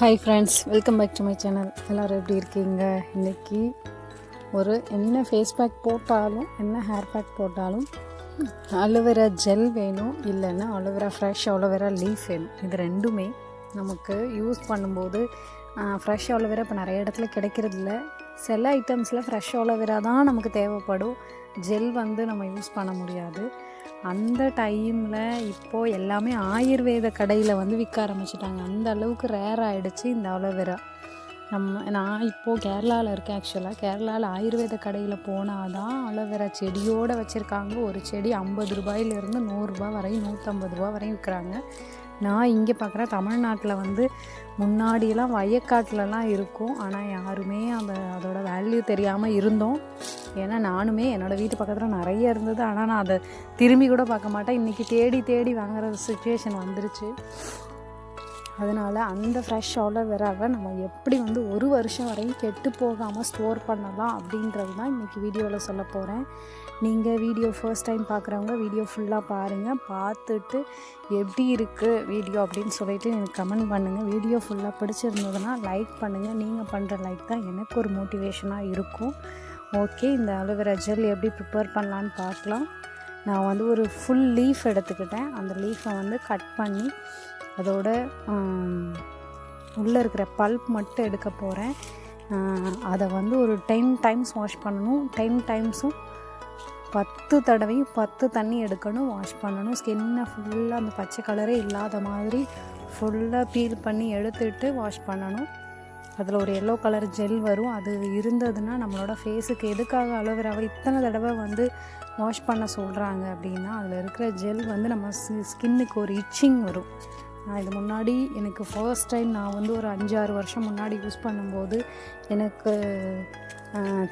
Hi friends welcome back to my channel எல்லோரும் எப்படி இருக்கீங்க? இன்றைக்கி ஒரு என்ன ஃபேஸ் பேக் போட்டாலும் என்ன ஹேர் பேக் போட்டாலும் அலோவேரா ஜெல் வேணும் இல்லைன்னா அலோவேரா ஃப்ரெஷ் அலோவேரா லீஃப் வேணும். இது ரெண்டுமே நமக்கு யூஸ் பண்ணும்போது ஃப்ரெஷ் அலோவேரா இப்போ நிறைய இடத்துல கிடைக்கிறதில்ல சில ஐட்டம்ஸில் ஃப்ரெஷ் அலோவேரா தான் நமக்கு தேவைப்படும். ஜெல் வந்து நம்ம யூஸ் பண்ண முடியாது. அந்த டைமில் இப்போது எல்லாமே ஆயுர்வேத கடையில் வந்து விற்க ஆரம்பிச்சிட்டாங்க. அந்த அளவுக்கு ரேர் ஆகிடுச்சு இந்த அலோவேரா நம்ம நான் இப்போது கேரளாவில் இருக்கேன் ஆக்சுவலாக கேரளாவில் ஆயுர்வேத கடையில் போனால் தான் அலோவேரா செடியோடு வச்சுருக்காங்க. ஒரு செடி ஐம்பது ரூபாயிலிருந்து நூறுரூபா வரையும் நூற்றம்பது ரூபா வரையும் விற்கிறாங்க நான் இங்கே பார்க்குறேன் தமிழ்நாட்டில் வந்து முன்னாடியெல்லாம் வயக்காட்டிலலாம் இருக்கும். ஆனால் யாருமே அந்த அதோட வேல்யூ தெரியாமல் இருந்தோம். ஏன்னா நானுமே என்னோடய வீட்டு பக்கத்தில் நிறைய இருந்தது. ஆனால் நான் அதை திரும்பி கூட பார்க்க மாட்டேன். இன்றைக்கி தேடி தேடி வாங்குற சுச்சுவேஷன் வந்துருச்சு. அதனால் அந்த ஃப்ரெஷ் ஆலோவேராவை நம்ம எப்படி வந்து ஒரு வருஷம் வரையும் கெட்டு போகாமல் ஸ்டோர் பண்ணலாம் அப்படின்றது தான் இன்றைக்கி வீடியோவில் சொல்ல போகிறேன் நீங்கள் வீடியோ ஃபர்ஸ்ட் டைம் பார்க்குறவங்க வீடியோ ஃபுல்லாக பாருங்கள் பார்த்துட்டு எப்படி இருக்குது வீடியோ அப்படின்னு சொல்லிட்டு எனக்கு கமெண்ட் பண்ணுங்கள் வீடியோ ஃபுல்லாக பிடிச்சிருந்ததுன்னா லைக் பண்ணுங்கள் நீங்கள் பண்ணுற லைக் தான் எனக்கு ஒரு மோட்டிவேஷனாக இருக்கும். ஓகே இந்த அலோவேரா ஜெல் எப்படி ப்ரிப்பேர் பண்ணலான்னு பார்க்கலாம். நான் வந்து ஒரு ஃபுல் லீஃப் எடுத்துக்கிட்டேன். அந்த லீஃபை வந்து கட் பண்ணி அதோட உள்ளே இருக்கிற பல்ப் மட்டும் எடுக்க போகிறேன் அதை வந்து ஒரு டென் டைம்ஸ் வாஷ் பண்ணணும். டென் டைம்ஸும் பத்து தடவையும் பத்து தண்ணி எடுக்கணும் வாஷ் பண்ணணும். ஸ்கின்னை ஃபுல்லாக அந்த பச்சை கலரே இல்லாத மாதிரி ஃபுல்லாக பீல் பண்ணி எடுத்துட்டு வாஷ் பண்ணணும். அதில் ஒரு எல்லோ கலர் ஜெல் வரும். அது இருந்ததுன்னா நம்மளோட ஃபேஸுக்கு எதுக்காக அலோவேராவை இத்தனை தடவை வந்து வாஷ் பண்ண சொல்கிறாங்க அப்படின்னா அதில் இருக்கிற ஜெல் வந்து நம்ம ஸ்கின்னுக்கு ஒரு இச்சிங் வரும். நான் இது முன்னாடி எனக்கு ஃபர்ஸ்ட் டைம் நான் வந்து ஒரு அஞ்சாறு வருஷம் முன்னாடி யூஸ் பண்ணும்போது எனக்கு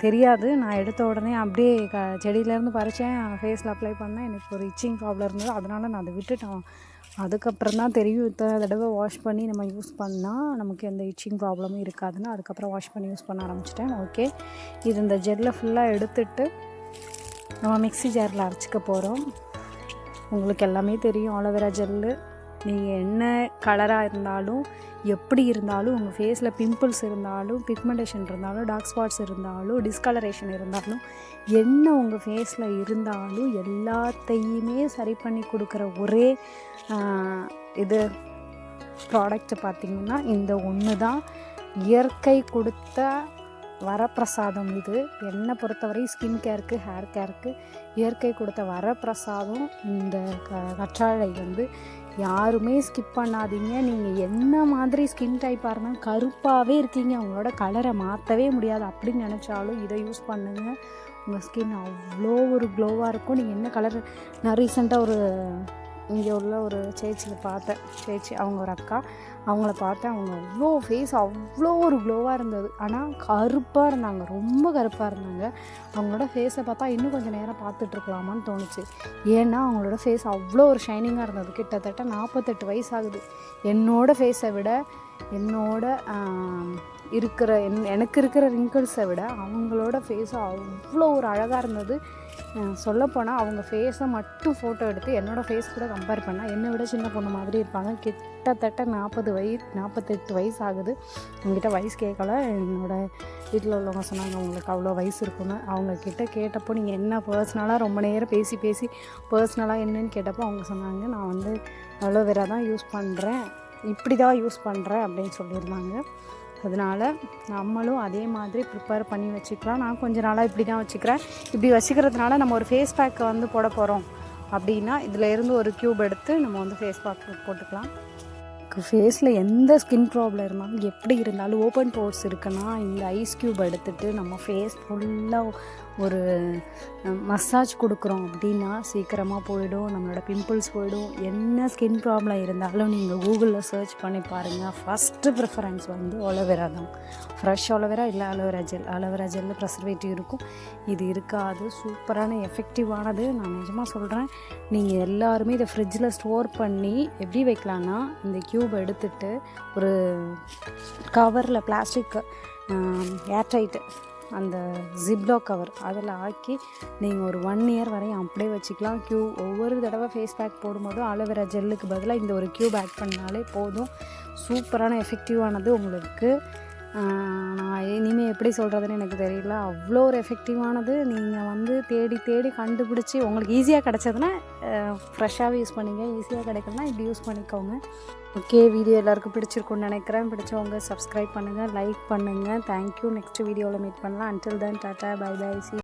தெரியாது. நான் எடுத்த உடனே அப்படியே க செடியிலேருந்து பறித்தேன் ஃபேஸில் அப்ளை பண்ணேன் எனக்கு ஒரு இச்சிங் ப்ராப்ளம் இருந்தது. அதனால் நான் அதை விட்டுட்டேன் அதுக்கப்புறம் தான் தெரியும் இத்தனை தடவை வாஷ் பண்ணி நம்ம யூஸ் பண்ணால் நமக்கு எந்த இச்சிங் ப்ராப்ளமும் இருக்காதுன்னு. அதுக்கப்புறம் வாஷ் பண்ணி யூஸ் பண்ண ஆரம்பிச்சிட்டேன். ஓகே இது இந்த ஜெல்லை ஃபுல்லாக எடுத்துட்டு நம்ம மிக்ஸி ஜாரில் அரைச்சிக்க போகிறோம் உங்களுக்கு எல்லாமே தெரியும். ஆலோவேரா ஜெல்லு நீங்கள் என்ன கலராக இருந்தாலும் எப்படி இருந்தாலும் உங்கள் ஃபேஸில் பிம்பிள்ஸ் இருந்தாலும் பிக்மெண்டேஷன் இருந்தாலும் டார்க் ஸ்பாட்ஸ் இருந்தாலும் டிஸ்கலரேஷன் இருந்தாலும் என்ன உங்கள் ஃபேஸில் இருந்தாலும் எல்லாத்தையுமே சரி பண்ணி கொடுக்குற ஒரே இது ப்ராடக்ட் பார்த்திங்கன்னா இந்த ஒன்று தான் இயற்கை கொடுத்த வரப்பிரசாதம் இது. என்னை பொறுத்தவரை ஸ்கின் கேருக்கு ஹேர் கேருக்கு இயற்கை கொடுத்த வரப்பிரசாதம் இந்த க கற்றாழை வந்து யாருமே ஸ்கிப் பண்ணாதீங்க. நீங்கள் என்ன மாதிரி ஸ்கின் டைப்பாக இருந்தால் கருப்பாகவே இருக்கீங்க. உங்களோட கலரை மாற்றவே முடியாது. அப்படின்னு நினச்சாலும் இதை யூஸ் பண்ணுங்கள் உங்கள் ஸ்கின் அவ்வளோ ஒரு க்ளோவாக இருக்கும். நீங்கள் என்ன கலர் நான் ரீசெண்டாக ஒரு இங்கே உள்ள ஒரு சேச்சியில் பார்த்தேன். சேச்சி அவங்க ஒரு அக்கா. அவங்கள பார்த்தேன். அவங்க அவ்வளோ ஃபேஸ் அவ்வளோ ஒரு க்ளோவாக இருந்தது. ஆனால் கருப்பாக இருந்தாங்க. ரொம்ப கருப்பாக இருந்தாங்க. அவங்களோட ஃபேஸை பார்த்தா இன்னும் கொஞ்சம் நேரம் பார்த்துட்ருக்கலாமான்னு தோணுச்சு. ஏன்னா அவங்களோட ஃபேஸ் அவ்வளோ ஒரு ஷைனிங்காக இருந்தது. கிட்டத்தட்ட நாற்பத்தெட்டு வயசு ஆகுது. என்னோடய ஃபேஸை விட என்னோட இருக்கிற என் எனக்கு இருக்கிற ரிங்கிள்ஸை விட அவங்களோட ஃபேஸும் அவ்வளோ ஒரு அழகாக இருந்தது. சொல்லப்போனால் அவங்க ஃபேஸை மட்டும் ஃபோட்டோ எடுத்து என்னோடய ஃபேஸ் கூட கம்பேர் பண்ணால் என்னை விட சின்ன பொண்ணு மாதிரி இருப்பாங்க. கிட்டத்தட்ட நாற்பது வயசு நாற்பத்தெட்டு வயசு ஆகுது. என்கிட்ட வயசு கேட்கல. என்னோடய வீட்டில் உள்ளவங்க சொன்னாங்க அவங்களுக்கு அவ்வளோ வயசு இருக்குன்னு அவங்கக்கிட்ட கேட்டப்போ நீங்கள் என்ன பர்சனலாக ரொம்ப நேரம் பேசி பேசி பர்சனலாக என்னன்னு கேட்டப்போ அவங்க சொன்னாங்க நான் வந்து அலோவேரா தான் யூஸ் பண்ணுறேன் இப்படி தான் யூஸ் பண்ணுறேன் அப்படின்னு சொல்லியிருந்தாங்க. அதனால் நம்மளும் அதே மாதிரி ப்ரிப்பேர் பண்ணி வச்சுக்கலாம். நான் கொஞ்ச நாளாக இப்படி தான் வச்சுக்கிறேன். இப்படி வச்சுக்கிறதுனால நம்ம ஒரு ஃபேஸ் பேக்கை வந்து போட போகிறோம் அப்படின்னா இதில் இருந்து ஒரு க்யூப் எடுத்து நம்ம வந்து ஃபேஸ் பேக் போட்டுக்கலாம். ஃபேஸில் எந்த ஸ்கின் ப்ராப்ளம் இருந்தாலும் எப்படி இருந்தாலும் ஓப்பன் போர்ஸ் இருக்குன்னா இந்த ஐஸ் க்யூப் எடுத்துகிட்டு நம்ம ஃபேஸ் ஃபுல்லாக ஒரு மசாஜ் கொடுக்குறோம் அப்படின்னா சீக்கிரமாக போயிடும் நம்மளோட பிம்பிள்ஸ் போயிடும். என்ன ஸ்கின் ப்ராப்ளம் இருந்தாலும் நீங்கள் கூகுளில் சர்ச் பண்ணி பாருங்கள் ஃபஸ்ட்டு ப்ரிஃபரன்ஸ் வந்து அலோவேரா தான். ஃப்ரெஷ் அலோவேரா இல்லை aloe vera gel aloe vera ஜெல்லில் preservative இருக்கும். இது இருக்காது. சூப்பரான எஃபெக்டிவானது நான் நிஜமாக சொல்கிறேன் நீங்கள் எல்லாருமே இதை ஃப்ரிட்ஜில் ஸ்டோர் பண்ணி எப்படி வைக்கலான்னா இந்த க்யூப் எடுத்துட்டு ஒரு கவரில் பிளாஸ்டிக் ஏர்டைட்டு அந்த ஜிப்லோ கவர் அதில் ஆக்கி நீங்கள் ஒரு ஒன் இயர் வரையும் அப்படியே வச்சுக்கலாம். க்யூ ஒவ்வொரு தடவை ஃபேஸ் பேக் போடும்போதும் அலோவேரா ஜெல்லுக்கு பதிலாக இந்த ஒரு க்யூப் ஆட் பண்ணாலே போதும். சூப்பரான எஃபெக்டிவானது உங்களுக்கு. நான் இனிமேல் எப்படி சொல்கிறதுன்னு எனக்கு தெரியல. அவ்வளோ ஒரு எஃபெக்டிவானது நீங்கள் வந்து தேடி தேடி கண்டுபிடிச்சி உங்களுக்கு ஈஸியாக கிடச்சதுன்னா ஃப்ரெஷ்ஷாகவே யூஸ் பண்ணிங்க. ஈஸியாக கிடைக்கலனா இப்படி யூஸ் பண்ணிக்கோங்க. ஓகே வீடியோ எல்லாருக்கும் பிடிச்சிருக்கும்னு நினைக்கிறேன். பிடிச்சவங்க சப்ஸ்கிரைப் பண்ணுங்கள் லைக் பண்ணுங்கள் தேங்க்யூ நெக்ஸ்ட் வீடியோவில் மீட் பண்ணலாம். அன்டில் தென் டாட்டா பை பை சி